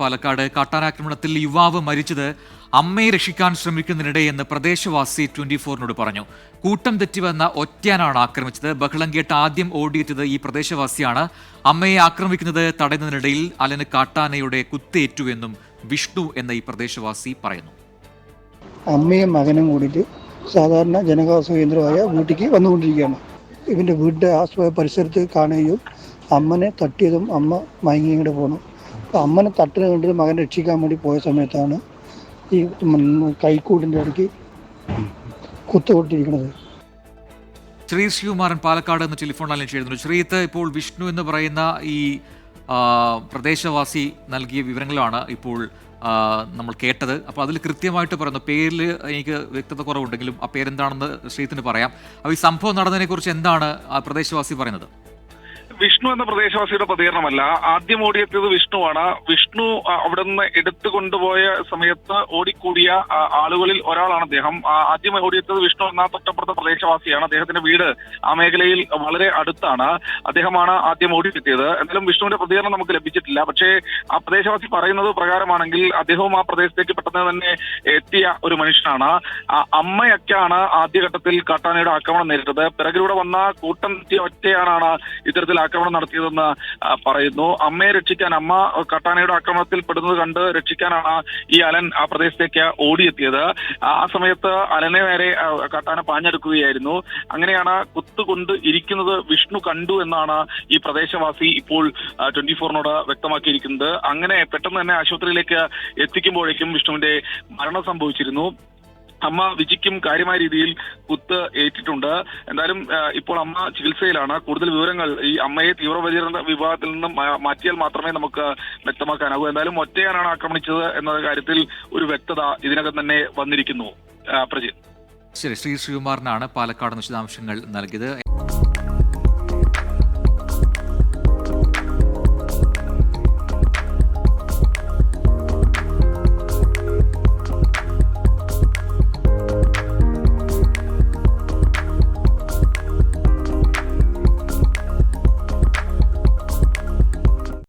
പാലക്കാട് കാട്ടാനാക്രമണത്തിൽ യുവാവ് മരിച്ചത് അമ്മയെ രക്ഷിക്കാൻ ശ്രമിക്കുന്നതിനിടെ എന്ന് പ്രദേശവാസി ട്വന്റി ഫോറിനോട് പറഞ്ഞു. കൂട്ടം തെറ്റിവന്ന ഒറ്റയാനാണ് ആക്രമിച്ചത്. ബഹളം കേട്ട് ആദ്യം ഓടിയെത്തിയത് ഈ പ്രദേശവാസിയാണ്. അമ്മയെ ആക്രമിക്കുന്നത് തടയുന്നതിനിടയിൽ അലന് കാട്ടാനയുടെ കുത്തേറ്റു എന്നും വിഷ്ണു എന്ന ഈ പ്രദേശവാസി പറയുന്നു. അമ്മയും മകനും കൂടിയിട്ട് സാധാരണ ജനവാസ കേന്ദ്രമായ വീട്ടിലേക്ക് വന്നുകൊണ്ടിരിക്കുകയാണ്. ഇവന്റെ വീടിന്റെ ആശ്രയ പരിസരത്ത് കാണുകയും അമ്മനെ തട്ടിയതും അമ്മ മയങ്ങിയും കൂടെ പോകണം അമ്മനെ തട്ടിന് കണ്ടിട്ട് മകനെ രക്ഷിക്കാൻ വേണ്ടി പോയ സമയത്താണ് ഈ കൈക്കൂടിന്റെ ഇടയ്ക്ക് കുത്തുകൊണ്ടിരിക്കുന്നത്. ശ്രീ ശിവകുമാരൻ പാലക്കാട് എന്ന ടെലിഫോൺ ലൈനിൽ ചെയ്തിരുന്നു ശ്രീത്ത് ഇപ്പോൾ വിഷ്ണു എന്ന് പറയുന്ന ഈ പ്രദേശവാസി നൽകിയ വിവരങ്ങളാണ് ഇപ്പോൾ നമ്മൾ കേട്ടത്. അപ്പോൾ അതിൽ കൃത്യമായിട്ട് പറയുന്നു പേരിൽ എനിക്ക് വ്യക്തത കുറവുണ്ടെങ്കിലും ആ പേരെന്താണെന്ന് ശ്രീത്തിന് പറയാം. അപ്പോൾ ഈ സംഭവം നടന്നതിനെക്കുറിച്ച് എന്താണ് ആ പ്രദേശവാസി പറയുന്നത്? വിഷ്ണു എന്ന പ്രദേശവാസിയുടെ പ്രതികരണമല്ല. ആദ്യം ഓടിയെത്തിയത് വിഷ്ണുവാണ്. വിഷ്ണു അവിടെ നിന്ന് എടുത്തു കൊണ്ടുപോയ സമയത്ത് ഓടിക്കൂടിയ ആളുകളിൽ ഒരാളാണ് അദ്ദേഹം. ആദ്യം ഓടിയെത്തിയത് വിഷ്ണു എന്ന തൊട്ടപ്പുറത്തെ പ്രദേശവാസിയാണ്. അദ്ദേഹത്തിന്റെ വീട് ആ മേഖലയിൽ വളരെ അടുത്താണ്. അദ്ദേഹമാണ് ആദ്യം ഓടിയെത്തിയത്. എന്നാലും വിഷ്ണുവിന്റെ പ്രതികരണം നമുക്ക് ലഭിച്ചിട്ടില്ല. പക്ഷേ ആ പ്രദേശവാസി പറയുന്നത് പ്രകാരമാണെങ്കിൽ അദ്ദേഹവും ആ പ്രദേശത്തേക്ക് പെട്ടെന്ന് തന്നെ എത്തിയ ഒരു മനുഷ്യനാണ്. അമ്മയൊക്കെയാണ് ആദ്യഘട്ടത്തിൽ കാട്ടാനയുടെ ആക്രമണം നേരിട്ടത്. പിറകിലൂടെ വന്ന കൂട്ടം ഒറ്റയാണ് ഇത്തരത്തിൽ ആക്രമണം നടത്തിയതെന്ന് പറയുന്നു. അമ്മയെ രക്ഷിക്കാൻ അമ്മ കട്ടാനയുടെ ആക്രമണത്തിൽ പെടുന്നത് കണ്ട് രക്ഷിക്കാനാണ് ഈ അലൻ ആ പ്രദേശത്തേക്ക് ഓടിയെത്തിയത്. ആ സമയത്ത് അലനെ നേരെ കട്ടാന പാഞ്ഞെടുക്കുകയായിരുന്നു. അങ്ങനെയാണ് കുത്തുകൊണ്ട് ഇരിക്കുന്നത് വിഷ്ണു കണ്ടു എന്നാണ് ഈ പ്രദേശവാസി ഇപ്പോൾ ട്വന്റി ഫോറിനോട് വ്യക്തമാക്കിയിരിക്കുന്നത്. അങ്ങനെ പെട്ടെന്ന് തന്നെ ആശുപത്രിയിലേക്ക് എത്തിക്കുമ്പോഴേക്കും വിഷ്ണുവിന്റെ മരണം സംഭവിച്ചിരുന്നു. അമ്മ വിജിക്കും കാര്യമായ രീതിയിൽ കുത്ത് ഏറ്റിട്ടുണ്ട്. എന്തായാലും ഇപ്പോൾ അമ്മ ചികിത്സയിലാണ്. കൂടുതൽ വിവരങ്ങൾ ഈ അമ്മയെ തീവ്രപരിചരണ വിഭാഗത്തിൽ നിന്നും മാറ്റിയാൽ മാത്രമേ നമുക്ക് വ്യക്തമാക്കാനാകൂ. എന്തായാലും ഒറ്റയാനാണ് ആക്രമിച്ചത് എന്ന കാര്യത്തിൽ ഒരു വ്യക്തത ഇതിനകം തന്നെ വന്നിരിക്കുന്നു. പ്രജിത്. ശരി ശ്രീ ശ്രീകുമാറിനാണ് പാലക്കാട് വിശദാംശങ്ങൾ നൽകിയത്.